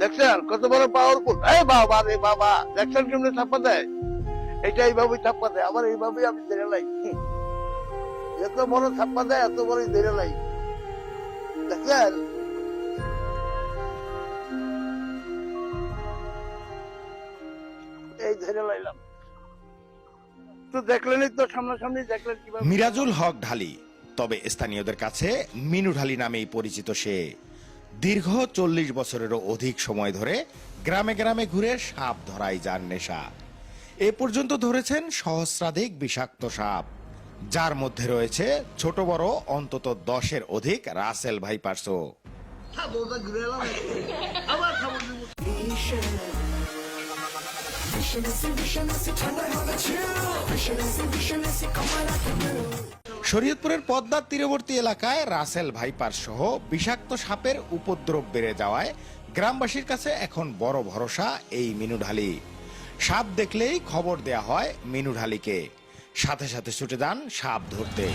দেখছেন, কত বড় পাওয়ারফুল এই বাবা রে বাবা, দেখছেন কেমনি ছাপ্পা দেয়? এটা এইভাবেই ছাপ্পা দেয়, আবার এইভাবেই আমি ধরে লাই। এত বড় ছাপ্পা দেয়, এত বড় ধরে লাই। দেখছেন? ধরে লাইলাম। তো দেখলেনই তো সামনাসামনি দেখলেন কীভাবে মিরাজুল হক ঢালি। তবে স্থানীয়দের কাছে মিনু ঢালি নামেই পরিচিত সে। দীর্ঘ চল্লিশ বছরেরও অধিক সময় ধরে গ্রামে গ্রামে ঘুরে সাপ ধরাই যান নেশা। এ পর্যন্ত ধরেছেন সহস্রাধিক বিষাক্ত সাপ। যার মধ্যে রয়েছে ছোট বড় অন্তত দশের অধিক রাসেল ভাইপার্সও। শরীয়তপুরের পদ্মার তীরবর্তী এলাকায় রাসেল ভাইপার সহ বিষাক্ত সাপের উপদ্রব বেড়ে যাওয়ায় গ্রামবাসীর কাছে এখন বড় ভরসা এই মিনুঢালি। সাপ দেখলেই খবর দেয়া হয় মিনুঢালিকে। সাথে সাথে ছুটে যান সাপ ধরতে।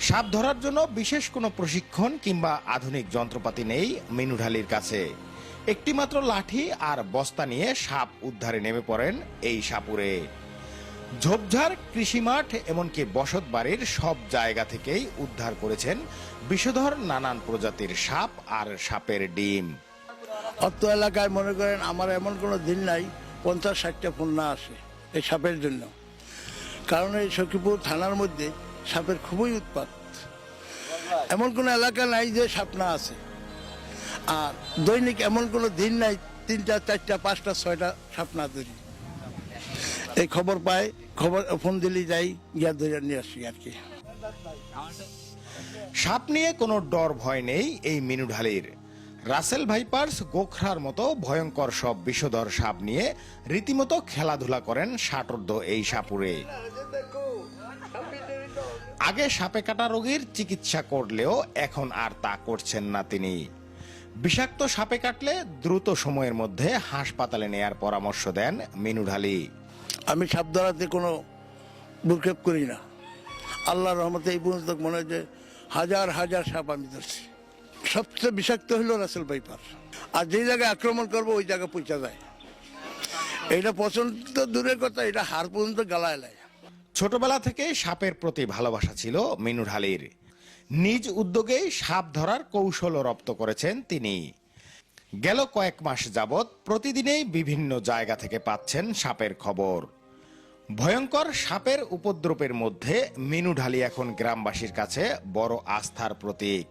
সাপ ধরার জন্য বিশেষ কোনো প্রশিক্ষণ কিংবা আধুনিক যন্ত্রপাতি নেই মিনুঢালির কাছে। একটিমাত্র লাঠি আর বস্তা নিয়ে সাপ উদ্ধারে নেমে পড়েন এই সাপুরে। ঝোপঝাড়, কৃষিমাঠ, এমনকি বসত বাড়ির সব জায়গা থেকেই উদ্ধার করেছেন বিষধর নানান প্রজাতির সাপ আর সাপের ডিম। অত এলাকায় মনে করেন আমার এমন কোনো দিন নাই, পঞ্চাশ ষাটটা না আসে এই সাপের জন্য। কারণ এই সখীপুর থানার মধ্যে সাপের খুবই উৎপাত। এমন কোনো এলাকা নাই যে সাপ না আছে। আর দৈনিক এমন কোনো দিন নাই, তিনটা, চারটা, পাঁচটা, ছয়টা সাপ না ধরি। এই খবর পাই, খবর, ফোন দিলেই যাই, গিয়া ধরে নিয়ে আসি আর কি। সাপ নিয়ে কোনো ডর ভয় নেই এই মিনু মিনুঢালির রাসেল ভাইপার্স গোখরার মতো ভয়ঙ্কর সব বিষধর সাপ নিয়ে রীতিমতো খেলাধুলা করেন ষাটোর্ধ এই সাপুরে। আগে সাপে কাটা রোগীর চিকিৎসা করলেও এখন আর তা করছেন না তিনি। বিষাক্ত সাপে কাটলে দ্রুত সময়ের মধ্যে হাসপাতালে নেয়ার পরামর্শ দেন মিনুঢালি আমি সাপ ধরাতে কোনো ভূক্ষেপ করি না। আল্লাহর রহমতে এই পর্যন্ত মনে হয় যে হাজার হাজার সাপ আমি ধরছি। সবচেয়ে বিষাক্ত হলো রাসেল ভাইপার। আর যেই জায়গায় আক্রমণ করব ওই জায়গায় পৌঁছা যায়। এটা পছন্দ তো দূরের কথা এটা হার পর্যন্ত গালায় লায়। ছোটবেলা থেকে সাপের প্রতি ভালোবাসা ছিল মিনুঢালির নিজ উদ্যোগেই সাপ ধরার কৌশল রপ্ত করেছেন তিনি। গেল কয়েক মাস যাবৎ প্রতিদিনেই বিভিন্ন জায়গা থেকে পাচ্ছেন সাপের খবর। ভয়ঙ্কর সাপের উপদ্রবের মধ্যে মিনুঢালি এখন গ্রামবাসীর কাছে বড় আস্থার প্রতীক।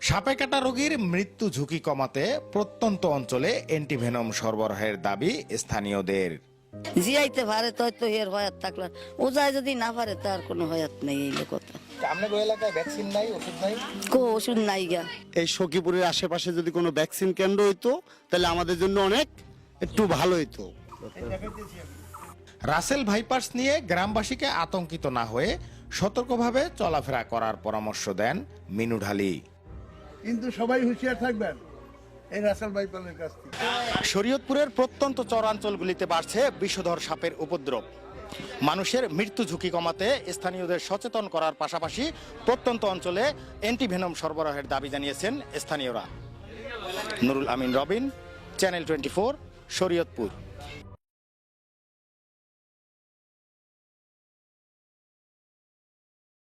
সাপে কাটা রোগীর মৃত্যু ঝুঁকি কমাতে প্রত্যন্ত অঞ্চলে অ্যান্টিভেনম সরবরাহের দাবি স্থানীয়দের। জিয়াইতে পারে তো এর হয়াত থাকল ও যায় যদি না পারে, তার কোনো হয়াত নেই এই কথা আপনাদের এলাকায় ভ্যাকসিন নাই ওষুধ নাই? কো ওষুধ নাই গা। এই সখীপুরের আশেপাশে যদি কোনো ভ্যাকসিন কেন্দ্র হইতো তাহলে আমাদের জন্য অনেক একটু ভালো হইতো। রাসেল ভাইপার্স নিয়ে গ্রামবাসীকে আতঙ্কিত না হয়ে সতর্কভাবে চলাফেরা করার পরামর্শ দেন মিনু ঢালি কিন্তু সবাই হুঁশিয়ার থাকবেন এই রাসেল ভাইপালের কাছ থেকে। শরীয়তপুরের প্রত্যন্ত চরাঞ্চলগুলিতে বাড়ছে বিষধর সাপের উপদ্রব। মানুষের মৃত্যু ঝুঁকি কমাতে স্থানীয়দের সচেতন করার পাশাপাশি প্রত্যন্ত অঞ্চলে অ্যান্টিভেনম সরবরাহের দাবি জানিয়েছেন স্থানীয়রা। Nurul Amin Robin, channel twenty four, Shariatpur.